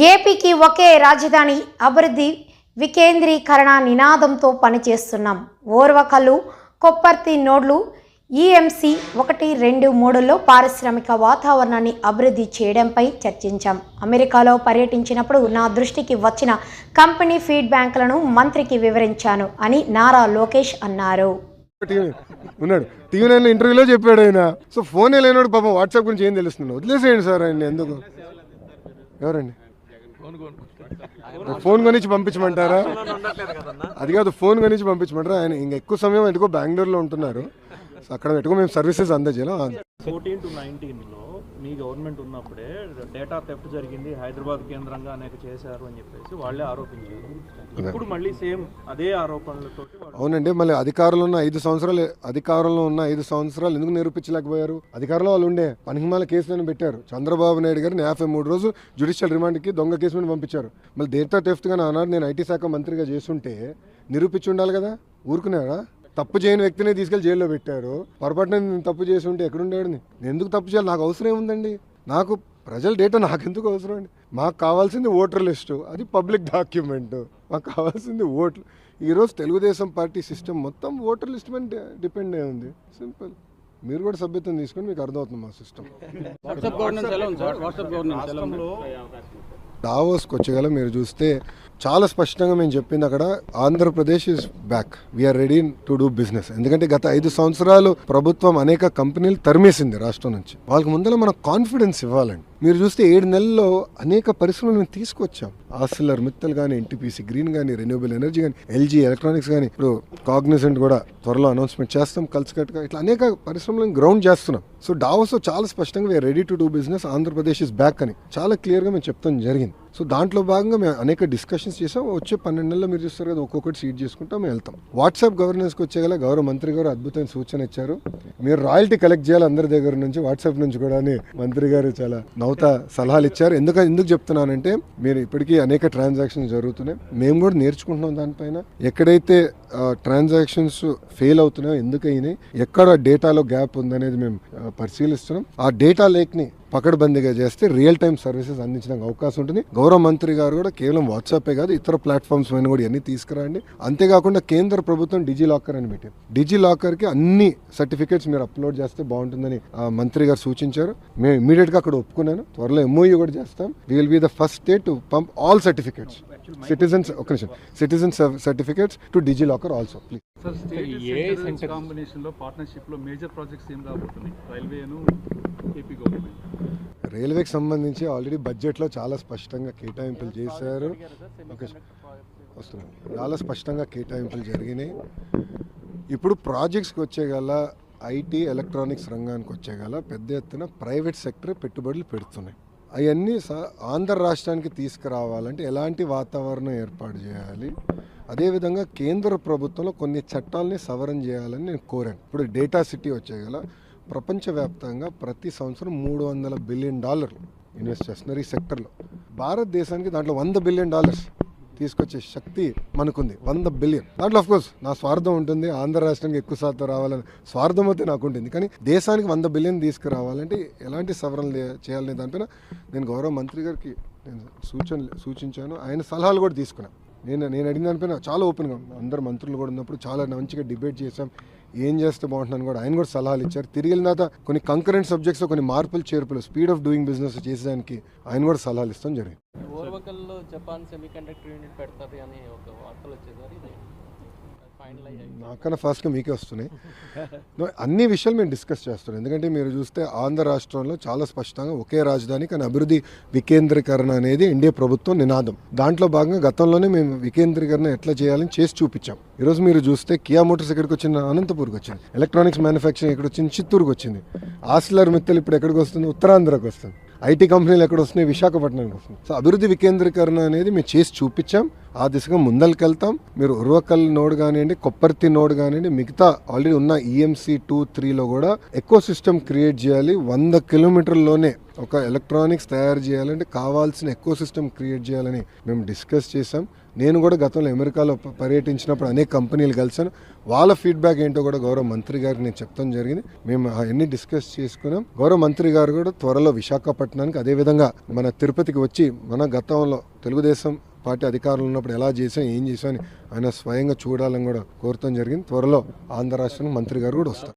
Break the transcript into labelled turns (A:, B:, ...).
A: ఏపీకి ఒకే రాజధాని అభివృద్ధి వికేంద్రీకరణ నినాదంతో పనిచేస్తున్నాం. ఓర్వకలు కొప్పర్తి నోడ్లు ఈఎంసి ఒకటి రెండు మూడులో పారిశ్రామిక వాతావరణాన్ని అభివృద్ధి చేయడంపై చర్చించాం. అమెరికాలో పర్యటించినప్పుడు నా దృష్టికి వచ్చిన కంపెనీ ఫీడ్బ్యాక్లను మంత్రికి వివరించాను అని నారా లోకేష్ అన్నారు.
B: ఉన్నాడు. టీవీ నైన్ ఇంటర్వ్యూలో చెప్పాడు ఆయన. సో ఫోన్ పాపం వాట్సాప్ గురించి ఏం తెలుస్తుంది? వదిలేసేయండి సార్ ఆయన ఎందుకు? ఎవరండి? ఫోన్ కొనిచ్చి పంపించమంటారా? అది కాదు ఫోన్ కొనిచ్చి పంపించమంటారా? ఆయన ఇంకా ఎక్కువ సమయం ఎటుకో బెంగళూరులో ఉంటున్నారు. సో అక్కడ ఎటుకో మేము సర్వీసెస్ అందజేయాలి.
C: ఫోర్టీన్ టు నైన్టీన్లో మీ గవర్నమెంట్ ఉన్నప్పుడే డేటా థెఫ్ట్ జరిగింది హైదరాబాద్ కేంద్రంగా అనేక చేశారు అని చెప్పేసి వాళ్ళే ఆరోపించారు. ఇప్పుడు మళ్ళీ సేమ్ అదే ఆరోపణలతో
B: అవునండి మళ్ళీ అధికారంలో ఉన్న ఐదు సంవత్సరాలు అధికారంలో ఉన్న ఐదు సంవత్సరాలు ఎందుకు నిరూపించలేకపోయారు? అధికారంలో వాళ్ళు ఉండే పనిహిమాల కేసులను పెట్టారు. చంద్రబాబు నాయుడు గారిని యాభై మూడు రోజులు జ్యుడిషియల్ రిమాండ్కి దొంగ కేసు మీద పంపించారు. మళ్ళీ డేటా థెఫ్ట్గా ఆనాడు నేను ఐటీ శాఖ మంత్రిగా చేస్తుంటే నిరూపించి ఉండాలి కదా? ఊరుకున్నారా తప్పు చేయని వ్యక్తిని తీసుకెళ్ళి జైల్లో పెట్టారు. పొరపాటున నేను తప్పు చేసి ఉంటే ఎక్కడుండేవాడు నేను ఎందుకు తప్పు చేయాలి? నాకు అవసరం ఏముందండి? నాకు ప్రజల డేటా నాకు ఎందుకు అవసరం అండి? మాకు కావాల్సింది ఓటర్ లిస్టు అది పబ్లిక్ డాక్యుమెంట్. మాకు కావాల్సింది ఓట్లు. ఈరోజు తెలుగుదేశం పార్టీ సిస్టమ్ మొత్తం ఓటర్ లిస్ట్ మీద డిపెండ్ అయి ఉంది. సింపుల్. మీరు కూడా సభ్యత్వం తీసుకొని మీకు అర్థమవుతుంది మా సిస్టమ్. దావోస్కి వచ్చేగల మీరు చూస్తే చాలా స్పష్టంగా మేము చెప్పింది అక్కడ Andhra Pradesh is back we're ready to do business ఎందుకంటే గత ఐదు సంవత్సరాలు ప్రభుత్వం అనేక కంపెనీలు తరిమేసింది రాష్ట్రం నుంచి. వాళ్ళకి ముందర మనం కాన్ఫిడెన్స్ ఇవ్వాలండి. మీరు చూస్తే ఏడు నెలల్లో అనేక పరిశ్రమలు మేము తీసుకొచ్చాం. ఆసిల్లర్ మిత్తల్ కానీ ఎన్టీపీసీ గ్రీన్ కానీ రెన్యూబుల్ ఎనర్జీ కానీ ఎల్జీ ఎలక్ట్రానిక్స్ కానీ ఇప్పుడు కాగ్నిసెంట్ కూడా త్వరలో అనౌన్స్మెంట్ చేస్తాం కలిసికట్టుగా ఇట్లా అనేక పరిశ్రమలను గ్రౌండ్ చేస్తున్నాం. సో డావోస్ చాలా స్పష్టంగా we're ready to do business Andhra Pradesh is back అని చాలా క్లియర్గా మేము చెప్తాం జరిగింది. సో దాంట్లో భాగంగా మేము అనేక డిస్కషన్స్ చేసాం. వచ్చే పన్నెండు నెలల్లో మీరు చూస్తారు కదా ఒక్కొక్కటి సీట్ చేసుకుంటాం మేము వెళ్తాం. వాట్సాప్ గవర్నెన్స్కి వచ్చేగల గౌరవ మంత్రి గారు అద్భుతమైన సూచన ఇచ్చారు. మీరు రాయల్టీ కలెక్ట్ చేయాలి అందరి దగ్గర నుంచి వాట్సాప్ నుంచి కూడా అని మంత్రి గారు చాలా నౌత సలహాలు ఇచ్చారు. ఎందుకు ఎందుకు చెప్తున్నానంటే మీరు ఇప్పటికీ అనేక ట్రాన్సాక్షన్స్ జరుగుతున్నాయి. మేము కూడా నేర్చుకుంటున్నాం దానిపైన. ఎక్కడైతే ట్రాన్సాక్షన్స్ ఫెయిల్ అవుతున్నాయో ఎందుకు అయినాయి ఎక్కడ డేటాలో గ్యాప్ ఉందనేది మేము పరిశీలిస్తున్నాం. ఆ డేటా లేక్ని పకడ్బందీగా చేస్తే రియల్ టైం సర్వీసెస్ అందించడానికి అవకాశం ఉంటుంది. గౌరవ మంత్రి గారు కూడా కేవలం వాట్సాపే కాదు ఇతర ప్లాట్ఫామ్స్ పైన కూడా ఇవన్నీ తీసుకురండి. అంతేకాకుండా కేంద్ర ప్రభుత్వం డిజీ లాకర్ అని పెట్టారు డిజీ లాకర్కి అన్ని సర్టిఫికేట్స్ మీరు అప్లోడ్ చేస్తే బాగుంటుందని ఆ మంత్రి గారు సూచించారు. మేము ఇమీడియట్గా అక్కడ ఒప్పుకున్నాను. త్వరలో ఎంఓయూ కూడా చేస్తాం. Will be the first state to pump all certificates citizens ఒక నిమిషం. Citizen certificates to DigiLocker also please
D: sir state central కాంబినేషన్లో పార్ట్నర్షిప్లో మేజర్ ప్రాజెక్ట్స్ ఏం రాబోతున్నాయి? రైల్వేను ఏపీ గవర్నమెంట్.
B: రైల్వేకి సంబంధించి ఆల్రెడీ బడ్జెట్లో చాలా స్పష్టంగా కేటాయింపులు చేశారు. చాలా స్పష్టంగా కేటాయింపులు జరిగినాయి. ఇప్పుడు ప్రాజెక్ట్స్కి వచ్చేగల ఐటీ ఎలక్ట్రానిక్స్ రంగానికి వచ్చేగల పెద్ద ఎత్తున ప్రైవేట్ సెక్టర్ పెట్టుబడులు పెడుతున్నాయి. అవన్నీ స- ఆంధ్ర రాష్ట్రానికి తీసుకురావాలంటే ఎలాంటి వాతావరణం ఏర్పాటు చేయాలి? అదేవిధంగా కేంద్ర ప్రభుత్వంలో కొన్ని చట్టాలని సవరణ చేయాలని నేను కోరాను. ఇప్పుడు డేటా సిటీ వచ్చేగల ప్రపంచవ్యాప్తంగా ప్రతి సంవత్సరం మూడు వందల బిలియన్ డాలర్లు ఇన్వెస్ట్ చేస్తున్నారు ఈ సెక్టర్లో. భారతదేశానికి దాంట్లో వంద బిలియన్ డాలర్స్ తీసుకొచ్చే శక్తి మనకుంది. వంద బిలియన్. దాంట్లో ఆఫ్ కోర్స్ నా స్వార్థం ఉంటుంది. ఆంధ్ర రాష్ట్రానికి ఎక్కువ శాతం రావాలని స్వార్థం అయితే నాకు ఉంటుంది. కానీ దేశానికి వంద బిలియన్ తీసుకురావాలంటే ఎలాంటి సవరణలు చేయాలనే దానిపైన నేను గౌరవ మంత్రి గారికి నేను సూచనలు సూచించాను. ఆయన సలహాలు కూడా తీసుకున్నాను నేను నేను అడిగిన దానిపైన చాలా ఓపెన్గా అందరు మంత్రులు కూడా ఉన్నప్పుడు చాలా మంచిగా డిబేట్ చేసాం ఏం చేస్తే బాగుంటుందని కూడా ఆయన కూడా సలహాలు ఇచ్చారు. తిరిగి వెళ్ళిన తర్వాత కొన్ని కంకరెంట్ సబ్జెక్ట్స్ కొన్ని మార్పులు చేర్పులు స్పీడ్ ఆఫ్ డూయింగ్ బిజినెస్ చేసేదానికి ఆయన కూడా సలహాలు ఇస్తాం జరిగింది.
E: జపాన్ యూనిట్ అని ఒక వార్తలు వచ్చేసారు.
B: నాకన్నా ఫాస్ట్గా మీకే వస్తున్నాయి. అన్ని విషయాలు మేము డిస్కస్ చేస్తున్నాం. ఎందుకంటే మీరు చూస్తే ఆంధ్ర రాష్ట్రంలో చాలా స్పష్టంగా ఒకే రాజధాని కానీ అభివృద్ధి వికేంద్రీకరణ అనేది ఎన్డీఏ ప్రభుత్వం నినాదం. దాంట్లో భాగంగా గతంలోనే మేము వికేంద్రీకరణ ఎట్లా చేయాలని చేసి చూపించాం. ఈరోజు మీరు చూస్తే కియా మోటార్స్ ఎక్కడికి వచ్చింది? అనంతపూర్కి వచ్చింది. ఎలక్ట్రానిక్స్ మ్యానుఫ్యాక్చరింగ్ ఎక్కడ వచ్చింది? చిత్తూరుకి వచ్చింది. ఆసిలర్ మిత్తలు ఇప్పుడు ఎక్కడికి వస్తుంది? ఉత్తరాంధ్రకు వస్తుంది. ఐటీ కంపెనీలు ఎక్కడ వస్తున్నాయి? విశాఖపట్నానికి వస్తున్నాయి? సో అభివృద్ధి వికేంద్రీకరణ అనేది మేము చేసి చూపించాం. ఆ దిశగా ముందరికెళ్తాం మీరు ఉర్వకల్ నోడ్ కానివ్వండి కొప్పర్తి నోడ్ కానివ్వండి మిగతా ఆల్రెడీ ఉన్న ఈఎంసీ టూ త్రీలో కూడా ఎకో సిస్టమ్ క్రియేట్ చేయాలి. వంద కిలోమీటర్లోనే ఒక ఎలక్ట్రానిక్స్ తయారు చేయాలంటే కావాల్సిన ఎకో సిస్టమ్ క్రియేట్ చేయాలని మేము డిస్కస్ చేసాం నేను కూడా గతంలో అమెరికాలో పర్యటించినప్పుడు అనేక కంపెనీలు కలిసాను వాళ్ళ ఫీడ్బ్యాక్ ఏంటో కూడా గౌరవ మంత్రి గారికి నేను చెప్తాం జరిగింది. మేము అవన్నీ డిస్కస్ చేసుకున్నాం. గౌరవ మంత్రి గారు కూడా త్వరలో విశాఖపట్నానికి అదేవిధంగా మన తిరుపతికి వచ్చి మన గతంలో తెలుగుదేశం పార్టీ అధికారులు ఉన్నప్పుడు ఎలా చేసాం ఏం చేసాం అని ఆయన స్వయంగా చూడాలని కూడా కోరుతాం జరిగింది. త్వరలో ఆంధ్ర రాష్ట్రానికి మంత్రి గారు కూడా వస్తారు.